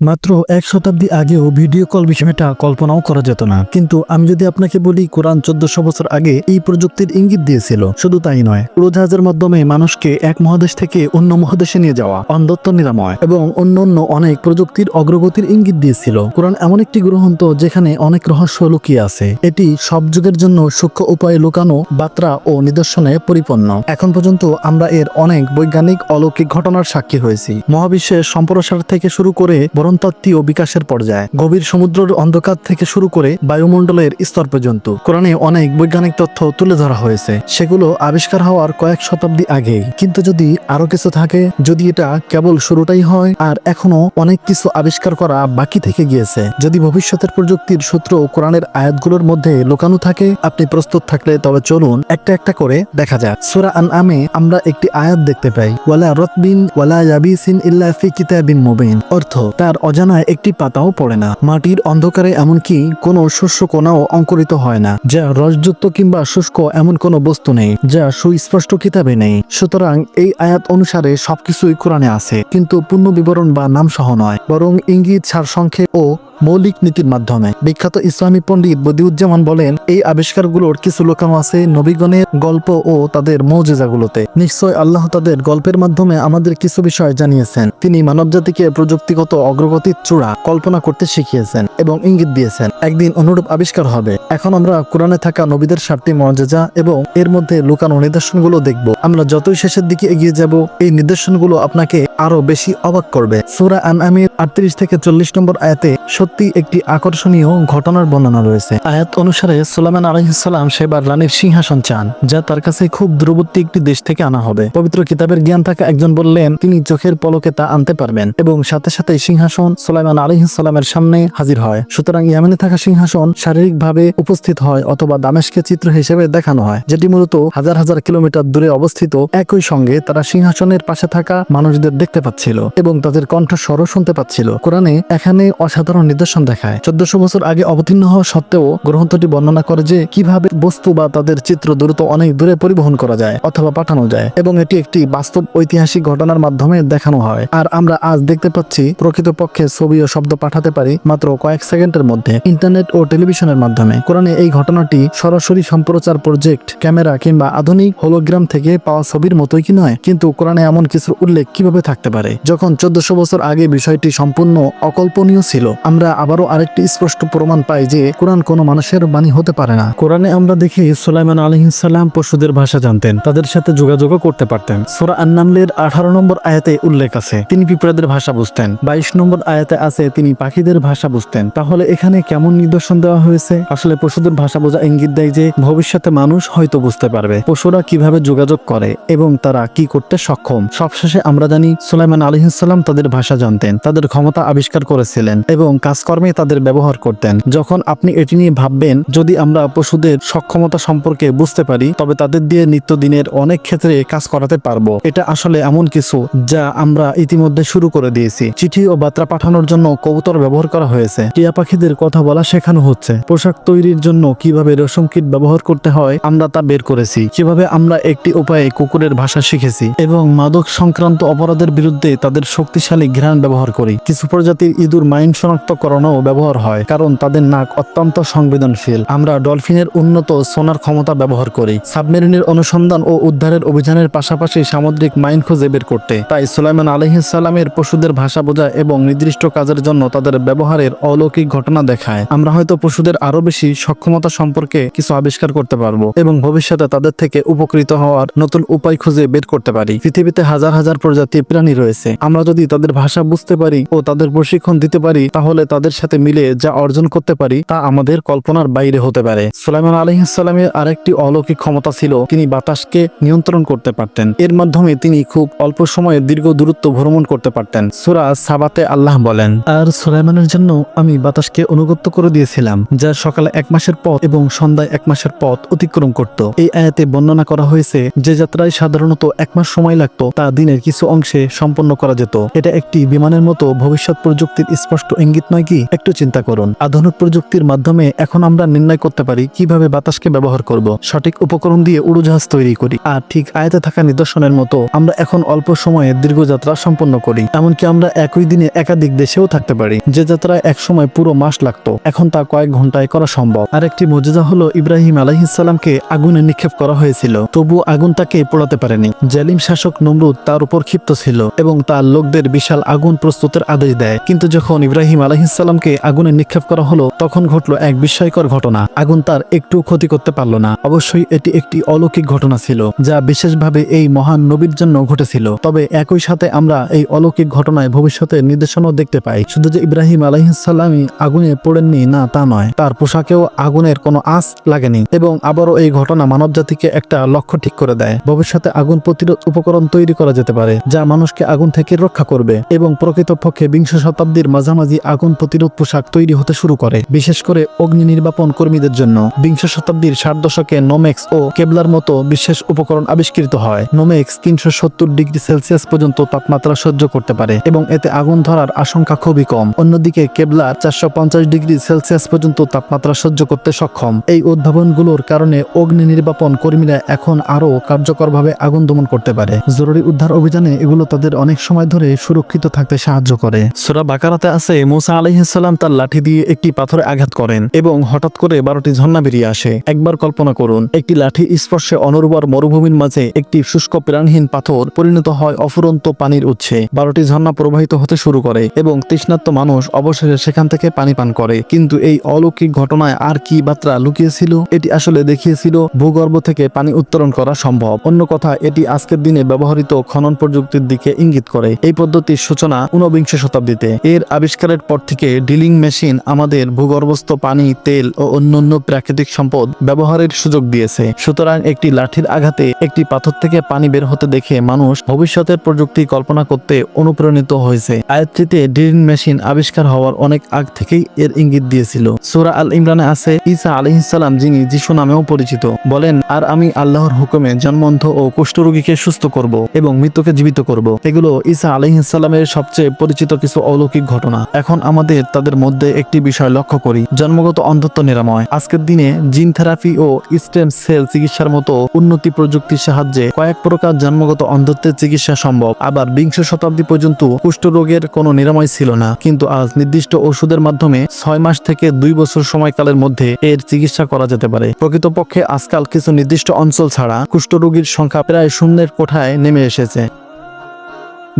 মাত্র এক শতাব্দী আগেও ভিডিও কল বিষয়টা কল্পনাও করা যেত না। কিন্তু আমি যদি আপনাকে বলি, কোরআন চোদ্দশো বছর আগে এই প্রযুক্তির ইঙ্গিত দিয়েছিল। শুধু তাই নয় উড়োজাহাজের মাধ্যমে মানুষকে এক মহাদেশ থেকে অন্য মহাদেশে নিয়ে যাওয়া, অন্ধত্ব নিরাময় এবং অন্য অন্য অনেক প্রযুক্তির অগ্রগতির ইঙ্গিত দিয়েছিল। কোরআন এমন একটি গ্রন্থ যেখানে অনেক রহস্য লুকিয়ে আছে। এটি সব যুগের জন্য সূক্ষ্ম উপায়ে লুকানো, বার্তা ও নিদর্শনে পরিপূর্ণ। এখন পর্যন্ত আমরা এর অনেক বৈজ্ঞানিক অলৌকিক ঘটনার সাক্ষী হয়েছি। মহাবিশ্বের সম্প্রসার থেকে শুরু করে বরণতাত্ত্বীয় বিকাশের পর্যায়ে গভীর সমুদ্রের অন্ধকার থেকে শুরু করে বায়ুমণ্ডলের স্তর পর্যন্ত। কোরআনে অনেক বৈজ্ঞানিক তথ্য তুলে ধরা হয়েছে। সেগুলো আবিষ্কার হওয়ার কয়েক শতাব্দী আগেই। কিন্তু যদি আরও কিছু থাকে, যদি এটা কেবল শুরুটাই হয়, আর এখনও অনেক কিছু আবিষ্কার করা বাকি থেকে গিয়েছে, যদি ভবিষ্যতের প্রযুক্তির সূত্র কোরআনের আয়াতগুলোর মধ্যে লুকানো থাকে, আপনি প্রস্তুত থাকলে তবে চলুন একটা একটা করে দেখা যাক। সুরা আন আমে আমরা একটি আয়াত দেখতে পাই। ওয়ালা রতবিন ওয়ালা ইয়াবিসিন ইল্লা ফি কিতাবিন মুবিন। অর্থ, তার অজানায় একটি পাতাও পড়ে না। মাটির অন্ধকারে এমনকি কোনো শস্য কোনাও অঙ্কুরিত হয় না, যা রসযুক্ত কিংবা শুষ্ক এমন কোনো বস্তু নেই, যা সুস্পষ্ট কিতাবে নেই। সুতরাং এই আয়াত অনুসারে সবকিছুই কোরআনে আছে, কিন্তু পূর্ণ বিবরণ বা নাম সহ নয়, বরং ইঙ্গিত সার সংক্ষেপ ও মৌলিক নীতির মাধ্যমে। বিখ্যাত ইসলামী পণ্ডিত বদিউজ্জামান বলেন, এই আবিষ্কারগুলোর কিছু লোকানো আছে নবীগণের গল্প ও তাদের মৌজেজাগুলোতে। নিশ্চয় আল্লাহ তাদের গল্পের মাধ্যমে আমাদের কিছু বিষয় জানিয়েছেন। তিনি মানবজাতিকে প্রযুক্তিগত অগ্রগতির চূড়া কল্পনা করতে শিখিয়েছেন এবং ইঙ্গিত দিয়েছেন, একদিন অনুরূপ আবিষ্কার হবে। এখন আমরা কোরআনে থাকা নবীদের সাতটি মর্যাদা এবং এর মধ্যে লুকানো নিদর্শনগুলো দেখব। আমরা যতই শেষের দিকে এগিয়ে যাব, এই নিদর্শনগুলো আপনাকে আরও বেশি অবাক করবে। সুরা আন আমির আটত্রিশ থেকে চল্লিশ নম্বর আয়াতে সত্যি একটি আকর্ষণীয় ঘটনার বর্ণনা রয়েছে। আয়াত অনুসারে সুলাইমান আলহিসাল্লাম সেবার রানীর সিংহাসন চান, যা তার কাছে খুব দূরবর্তী একটি দেশ থেকে আনা হবে। পবিত্র কিতাবের জ্ঞান থাকা একজন বললেন, তিনি চোখের পলকে তা আনতে পারবেন। এবং সাথে সাথে সিংহাসন সুলাইমান আলহিসাল্লামের সামনে হাজির হয়। সুতরাং ইয়ামেনে থাকা সিংহাসন শারীরিকভাবে উপস্থিত হয় অথবা দামেশকে চিত্র হিসেবে দেখানো হয়, যেটি মূলত হাজার হাজার কিলোমিটার দূরে অবস্থিত। একই সঙ্গে তারা সিংহাসনের পাশে থাকা মানুষদের দেখতে পাচ্ছিল এবং তাদের কণ্ঠস্বরও শুনতে পাচ্ছিল। কোরআনে এখানে অসাধারণ নিদর্শন দেখায়। চোদ্দশো বছর আগে অবতীর্ণ হওয়া সত্ত্বেও গ্রন্থটি বর্ণনা করে যে কীভাবে বস্তু বা তাদের চিত্র দ্রুত অনেক দূরে পরিবহন করা যায় অথবা পাঠানো যায় এবং এটি একটি বাস্তব ঐতিহাসিক ঘটনার মাধ্যমে দেখানো হয়। আর আমরা আজ দেখতে পাচ্ছি, প্রকৃতপক্ষে ছবি ও শব্দ পাঠাতে পারি মাত্র কয়েক সেকেন্ডের মধ্যে ইন্টারনেট ও টেলিভিশনের মাধ্যমে। কোরআনে এই ঘটনাটি সরাসরি সম্প্রচার প্রজেক্ট, ক্যামেরা কিংবা আধুনিক হোলোগ্রাম থেকে পাওয়া ছবির মতোই কি নয়? কিন্তু কোরআনে এমন কিছুর উল্লেখ কীভাবে থাকতে পারে। যখন চোদ্দশো বছর আগে বিষয়টি সম্পূর্ণ অকল্পনীয় ছিল, আমরা আবারও আরেকটি স্পষ্ট প্রমাণ পাই যে কোরআন কোনো মানুষের বাণী হতে পারে না। কোরআনে আমরা দেখি সুলাইমান আলহিসাল্লাম পশুদের ভাষা জানতেন, তাদের সাথে যোগাযোগও করতে পারতেন। সোরা আন্নামলের আঠারো নম্বর আয়াতে উল্লেখ আছে, তিনি পিঁপড়াদের ভাষা বুঝতেন। বাইশ নম্বর আয়াতে আছে, তিনি পাখিদের ভাষা বুঝতেন। তাহলে এখানে কেমন নিদর্শন দেওয়া হয়েছে? আসলে পশুদের ভাষা বোঝা ইঙ্গিত দেয় যে ভবিষ্যতে মানুষ হয়তো বুঝতে পারবে, পশুরা কীভাবে যোগাযোগ করে এবং তারা কি করতে সক্ষম। সবশেষে আমরা জানি সুলাইমান আলহিসাল্লাম তাদের ভাষা জানতেন, তাদের ক্ষমতা আবিষ্কার করেছিলেন এবং কাজকর্মে তাদের ব্যবহার করতেন। যখন আপনি এটি নিয়ে ভাববেন, যদি আমরা পশুদের সক্ষমতা সম্পর্কে বুঝতে পারি, তবে তাদের দিয়ে নিত্যদিনের অনেক ক্ষেত্রে কাজ করাতে পারব। এটা আসলে এমন কিছু যা আমরা ইতিমধ্যে শুরু করে দিয়েছি। চিঠি ও বার্তা পাঠানোর জন্য কবুতর ব্যবহার করা হয়েছে। টিয়া পাখিদের কথা বলা শেখানো হচ্ছে। পোশাক তৈরির জন্য কীভাবে রেশম কিট ব্যবহার করতে হয়, আমরা তা বের করেছি। কীভাবে আমরা একটি উপায়ে কুকুরের ভাষা শিখেছি এবং মাদক সংক্রান্ত অপরাধের বিরুদ্ধে তাদের শক্তিশালী ঘ্রাণ ব্যবহার করি। কিছু প্রজাতির ইঁদুর মাইন শনাক্তকরণও ব্যবহার হয়, কারণ তাদের নাক অত্যন্ত সংবেদনশীল। আমরা ডলফিনের উন্নত সোনার ক্ষমতা ব্যবহার করি। সাবমেরিনের অনুসন্ধান ও উদ্ধারের অভিযানের পাশাপাশি সামুদ্রিক মাইন খুঁজে বের করতে। তাই সুলাইমান আলহিসাল্লামের পশুদের ভাষা বোঝা এবং নির্দিষ্ট কাজের জন্য তাদের ব্যবহারের অলৌকিক ঘটনা দেখায়। আমরা হয়তো পশুদের আরও বেশি সক্ষমতা সম্পর্কে কিছু আবিষ্কার করতে পারব এবং ভবিষ্যতে তাদের থেকে উপকৃত হওয়ার নতুন উপায় খুঁজে বের করতে পারি। পৃথিবীতে হাজার হাজার প্রজাতির প্রাণী রয়েছে। আমরা যদি তাদের ভাষা বুঝতে পারি ও তাদের প্রশিক্ষণ দিতে পারি, তাহলে তাদের সাথে মিলে যা অর্জন করতে পারি তা আমাদের কল্পনার বাইরে হতে পারে। সুলাইমান আলহিসাল্লামের আরেকটি অলৌকিক ক্ষমতা ছিল, তিনি বাতাসকে নিয়ন্ত্রণ করতে পারতেন। এর মাধ্যমে তিনি খুব অল্প সময়ে দীর্ঘ দূরত্ব ভ্রমণ করতে পারতেন। সুরা সাবাতে আল্লাহ বলেন, আর সুলাইমানের জন্য আমি বাতাসকে অনুগত্য করে দিয়েছিলাম, যা সকালে এক মাসের পথ এবং সন্ধ্যায় এক মাসের পথ অতিক্রম করত। এই আয়াতে বর্ণনা করা হয়েছে, যে যাত্রায় সাধারণত এক মাস সময় লাগতো, তা দিনের কিছু অংশে সম্পন্ন করা যেত। এটা একটি বিমানের মতো ভবিষ্যৎ প্রযুক্তির স্পষ্ট ইঙ্গিত নয় কি? একটু চিন্তা করুন। আধুনিক প্রযুক্তির মাধ্যমে এখন আমরা নির্ণয় করতে পারি কীভাবে বাতাসকে ব্যবহার করব। সঠিক উপকরণ দিয়ে উড়োজাহাজ তৈরি করি। আর ঠিক আয়তে থাকা নিদর্শনের মতো আমরা এখন অল্প সময়ে দীর্ঘ যাত্রা সম্পন্ন করি। এমনকি আমরা একই দিনে একাধিক দেশেও থাকতে পারি। যে যাত্রায় এক সময় পুরো মাস লাগতো। এখন তা কয়েক ঘন্টায় করা সম্ভব। আর একটি মজেজা হলো ইব্রাহিম আলাইহিসাল্লামকে আগুনে নিক্ষেপ করা হয়েছিল। তবু আগুন তাকে পোড়াতে পারেনি। জালিম শাসক নমরুদ তার উপর ক্ষিপ্ত ছিল। এবং তার লোকদের বিশাল আগুন প্রস্তুতের আদেশ দেয়। কিন্তু যখন ইব্রাহিম আলাইহিসাল্লামকে আগুনে নিক্ষেপ করা হলো, তখন ঘটলো এক বিস্ময়কর ঘটনা। আগুন তার একটু ক্ষতি করতে পারল না। অবশ্যই এটি একটি অলৌকিক ঘটনা ছিল, যা বিশেষভাবে এই মহান নবীর জন্য ঘটেছিল। তবে একই সাথে আমরা এই অলৌকিক ঘটনায় ভবিষ্যতের নির্দেশনাও দেখতে পাই। শুধু যে ইব্রাহিম আলাইহিসাল্লামই আগুনে পড়েননি, না, তা নয়। তার পোশাকেও আগুনের কোনো আঁচ লাগেনি এবং আবারও এই ঘটনা মানব জাতিকে একটা লক্ষ্য ঠিক করে দেয়। ভবিষ্যতে আগুন প্রতিরোধ উপকরণ তৈরি করা যেতে পারে, যা মানুষকে আগুন থেকে রক্ষা করবে এবং প্রকৃতপক্ষে বিংশ শতাব্দীর মাঝামাঝি আগুন প্রতিরোধ পোশাক তৈরি হতে শুরু করে, বিশেষ করে অগ্নি নির্বাপন কর্মীদের জন্য। বিংশ শতাব্দীর ষাট দশকে নোমেক্স ও কেবলার মতো বিশেষ উপকরণ আবিষ্কৃত হয়। নোমেক্স তিনশো সত্তর ডিগ্রি সেলসিয়াস পর্যন্ত তাপমাত্রা সহ্য করতে পারে এবং এতে আগুন ধরার আশঙ্কা খুবই কম। অন্যদিকে কেবলার চারশো পঞ্চাশ ডিগ্রি সেলসিয়াস পর্যন্ত তাপমাত্রা সহ্য করতে সক্ষম। এই উদ্ভাবনগুলোর কারণে অগ্নি নির্বাপন কর্মীরা এখন আরও কার্যকরভাবে আগুন দমন করতে পারে। জরুরি উদ্ধার অভিযানে এগুলো তাদের অনেক সময় ধরে সুরক্ষিত থাকতে সাহায্য করে। সুরা বাকারাতে আছে, মুসা আলাইহিসাল্লাম তার লাঠি দিয়ে একটি পাথরে আঘাত করেন এবং হঠাৎ করে বারোটি ঝর্ণা বেরিয়ে আসে। একবার কল্পনা করুন, একটি লাঠি স্পর্শে অনুর্বর মরুভূমির মাঝে একটি শুষ্ক প্রাণহীন পাথর পরিণত হয় অফুরন্ত পানির উৎসে। বারোটি ঝর্ণা প্রবাহিত হতে শুরু করে এবং তৃষ্ণাত্ম মানুষ অবশেষে সেখান থেকে পানি পান করে। কিন্তু এই অলৌকিক ঘটনায় আর কি বার্তা লুকিয়েছিল? এটি আসলে দেখিয়েছিল ভূগর্ভ থেকে পানি উত্তোলন করা সম্ভব। অন্য কথা, এটি আজকের দিনে ব্যবহৃত খনন প্রযুক্তির দিকে ইঙ্গিত করে। এই পদ্ধতির সূচনা ঊনবিংশ শতাব্দীতে। এর আবিষ্কারের পর থেকে ডিলিং মেশিন আমাদের ভূগর্ভস্থ পানি, তেল ও অন্যান্য প্রাকৃতিক সম্পদ ব্যবহারের সুযোগ দিয়েছে। সুতরাং একটি লাঠির আঘাতে একটি পাথর থেকে পানি বের হতে দেখে মানুষ ভবিষ্যতের প্রযুক্তি কল্পনা করতে অনুপ্রাণিত হয়েছে। আয়াতটিতে ড্রিলিং মেশিন আবিষ্কার হওয়ার অনেক আগ থেকেই এর ইঙ্গিত দিয়েছিল। সুরা আল ইমরানে আছে, ঈসা আলহিসাল্লাম যিনি যিশু নামেও পরিচিত, বলেন, আর আমি আল্লাহর হুকুমে জন্মন্ধ ও কুষ্ঠরোগীকে সুস্থ করব এবং মৃত্যুকে জীবিত করব। এগুলো ঈসা আলহিসাল্লামের সবচেয়ে পরিচিত কিছু অলৌকিক ঘটনা। এখন আমাদের তাদের মধ্যে একটি বিষয় লক্ষ্য করি, জন্মগত অন্ধত্ব নিরাময়। আজকের দিনে জিন থেরাপি ও স্টেম সেল চিকিৎসার মতো উন্নতি প্রযুক্তির সাহায্যে কয়েক প্রকার জন্মগত অন্ধত্বের চিকিৎসা সম্ভব। আবার বিংশ শতাব্দী পর্যন্ত কুষ্ঠরোগের কোনো নিরাময় ছিল না। কিন্তু আজ নির্দিষ্ট ওষুধের মাধ্যমে ছয় মাস থেকে দুই বছর সময়কালের মধ্যে এর চিকিৎসা করা যেতে পারে। প্রকৃতপক্ষে আজকাল কিছু নির্দিষ্ট অঞ্চল ছাড়া কুষ্ঠরোগীর সংখ্যা প্রায় শূন্যের কোঠায় নেমে এসেছে।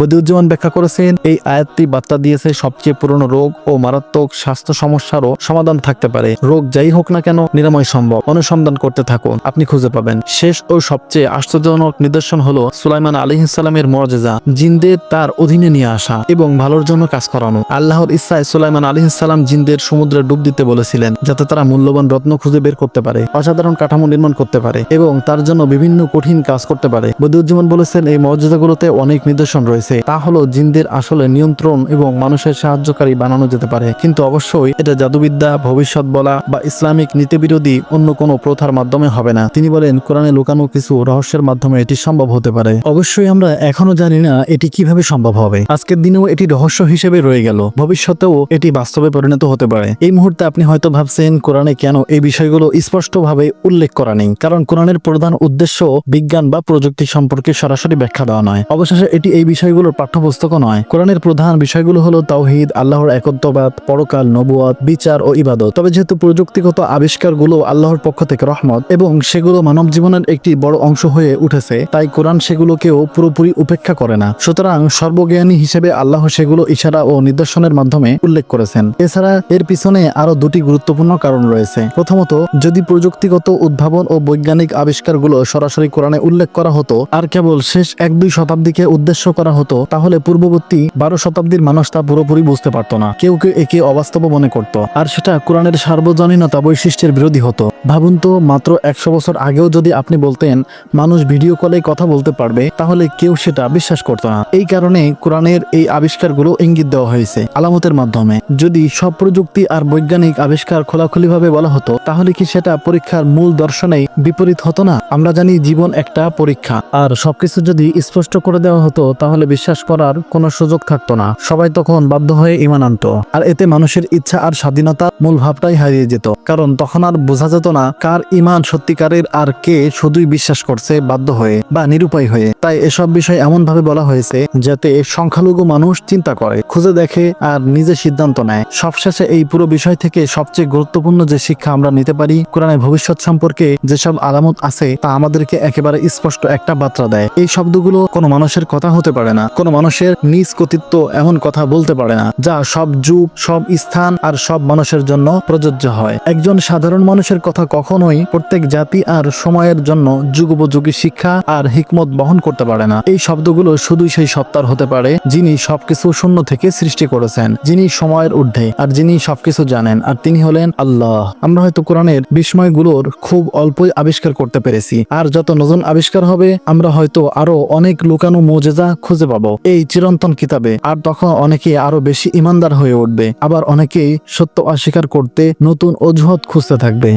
বদিউজ্জামান ব্যাখ্যা করেছেন, এই আয়াতটি বার্তা দিয়েছে সবচেয়ে পুরনো রোগ ও মারাত্মক স্বাস্থ্য সমস্যারও সমাধান থাকতে পারে। রোগ যাই হোক না কেন, নিরাময় সম্ভব। অনুসন্ধান করতে থাকুন, আপনি খুঁজে পাবেন। শেষ ও সবচেয়ে আশ্চর্যজনক নিদর্শন হলো সুলাইমান আলহিসাল্লামের মর্যাদা, জিনদের তার অধীনে নিয়ে আসা এবং ভালোর জন্য কাজ করানো। আল্লাহর ইচ্ছায় সুলাইমান আলহিসাল্লাম জিনদের সমুদ্রে ডুব দিতে বলেছিলেন, যাতে তারা মূল্যবান রত্ন খুঁজে বের করতে পারে, অসাধারণ কাঠামো নির্মাণ করতে পারে এবং তার জন্য বিভিন্ন কঠিন কাজ করতে পারে। বদিউজ্জামান বলেছেন, এই মর্যাদাগুলোতে অনেক নিদর্শন রয়েছে। তা হলো জিনদের আসলে নিয়ন্ত্রণ এবং মানুষের সাহায্যকারী বানানো যেতে পারে। কিন্তু অবশ্যই এটা জাদুবিদ্যা, ভবিষ্যৎ বলা বা ইসলামিক নীতিবিরোধী অন্য কোনো প্রথার মাধ্যমে হবে না। তিনি বলেন, কোরআনে লুকানো কিছু রহস্যের মাধ্যমে এটি সম্ভব হতে পারে। অবশ্যই আমরা এখনও জানি না এটি কীভাবে সম্ভব হবে। আজকের দিনেও এটি রহস্য হিসেবে রয়ে গেল। ভবিষ্যতেও এটি বাস্তবে পরিণত হতে পারে। এই মুহূর্তে আপনি হয়তো ভাবছেন, কোরআনে কেন এই বিষয়গুলো স্পষ্টভাবে উল্লেখ করা নেই? কারণ কোরআনের প্রধান উদ্দেশ্য বিজ্ঞান বা প্রযুক্তি সম্পর্কে সরাসরি ব্যাখ্যা দেওয়া নয়। অবশেষে এটি এই বিষয়গুলোর পাঠ্যপুস্তকও নয়। কোরআনের প্রধান বিষয়গুলো হলো তাওহিদ, আল্লাহর একত্ববাদ, পরকাল নবুয়াত বিচার ও ইবাদত। তবে যেহেতু প্রযুক্তিগত আবিষ্কারগুলো আল্লাহর পক্ষ থেকে রহমত এবং সেগুলো মানব জীবনের একটি বড় অংশ হয়ে উঠেছে, তাই কোরআন সেগুলোকেও পুরোপুরি উপেক্ষা করে না। সুতরাং সর্বজ্ঞানী হিসেবে আল্লাহ সেগুলো ইশারা ও নিদর্শনের মাধ্যমে উল্লেখ করেছেন। এছাড়া এর পিছনে আরও দুটি গুরুত্বপূর্ণ কারণ রয়েছে। প্রথমত, যদি প্রযুক্তিগত উদ্ভাবন ও বৈজ্ঞানিক আবিষ্কারগুলো সরাসরি কোরআনে উল্লেখ করা হতো, আর কেবল শেষ এক দুই শতাব্দীকে উদ্দেশ্য করা হতো তাহলে পূর্ববর্তী বারো শতাব্দীর মানুষ তা পুরোপুরি বুঝতে পারত না। কেউ কেউ একে অবাস্তব মনে করত। আর সেটা কোরআনের সার্বজনীনতা বৈশিষ্ট্যের বিরোধী হতো। ভাবুন তো, মাত্র একশো বছর আগেও যদি আপনি বলতেন, মানুষ ভিডিও কলে কথা বলতে পারবে, তাহলে কেউ সেটা বিশ্বাস করত না। এই কারণে কোরআনের এই আবিষ্কারগুলো ইঙ্গিত দেওয়া হয়েছে আলামতের মাধ্যমে। যদি সব প্রযুক্তি আর বৈজ্ঞানিক আবিষ্কার খোলাখুলিভাবে বলা হতো, তাহলে কি সেটা পরীক্ষার মূল দর্শনেই বিপরীত হতো না? আমরা জানি জীবন একটা পরীক্ষা। আর সবকিছু যদি স্পষ্ট করে দেওয়া হতো, তাহলে বিশ্বাস করার কোনো সুযোগ থাকতো না। সবাই তখন বাধ্য হয়ে ইমান আনতো। আর এতে মানুষের ইচ্ছা আর স্বাধীনতার মূল ভাবটাই হারিয়ে যেত। কারণ তখন আর বোঝা যেত না কার ইমান সত্যিকারের আর কে শুধুই বিশ্বাস করছে বাধ্য হয়ে বা নিরুপায় হয়ে। তাই এসব বিষয় এমন ভাবে বলা হয়েছে যাতে সংখ্যালঘু মানুষ চিন্তা করে, খুঁজে দেখে আর নিজে সিদ্ধান্ত নেয়। সবশেষে এই পুরো বিষয় থেকে সবচেয়ে গুরুত্বপূর্ণ যে শিক্ষা আমরা নিতে পারি, কোরআনের ভবিষ্যৎ সম্পর্কে যেসব আলামত আছে তা আমাদেরকে একেবারে স্পষ্ট একটা বার্তা দেয়। এই শব্দগুলো কোনো মানুষের কথা হতে পারে না। কোনো মানুষের নিজ কর্তৃত্ব এমন কথা বলতে পারে না, যা সব যুগ, সব স্থান আর সব মানুষের জন্য প্রযোজ্য হয়। একজন সাধারণ মানুষের কথা কখনোই প্রত্যেক জাতি আর সময়ের জন্য যুগোপযোগী শিক্ষা আর হিকমত বহন করতে পারে না। এই শব্দগুলো শুধুই সেই সত্তার হতে পারে, যিনি সবকিছু শূন্য থেকে সৃষ্টি করেছেন, যিনি সময়ের ঊর্ধ্বে আর যিনি সবকিছু জানেন, আর তিনি হলেন আল্লাহ। আমরা হয়তো কোরআনের বিস্ময়গুলোর খুব অল্পই আবিষ্কার করতে পেরেছি, আর যত নতুন আবিষ্কার হবে, আমরা হয়তো আরও অনেক লুকানো মোজেজা খুঁজে পাবো। এই চিরন্তন কিতাবে আর তখন অনেকে আরও বেশি ইমানদার হয়ে উঠবে। আবার অনেকেই সত্য অস্বীকার করতে নতুন অজুহাত খুঁজতে থাকবে।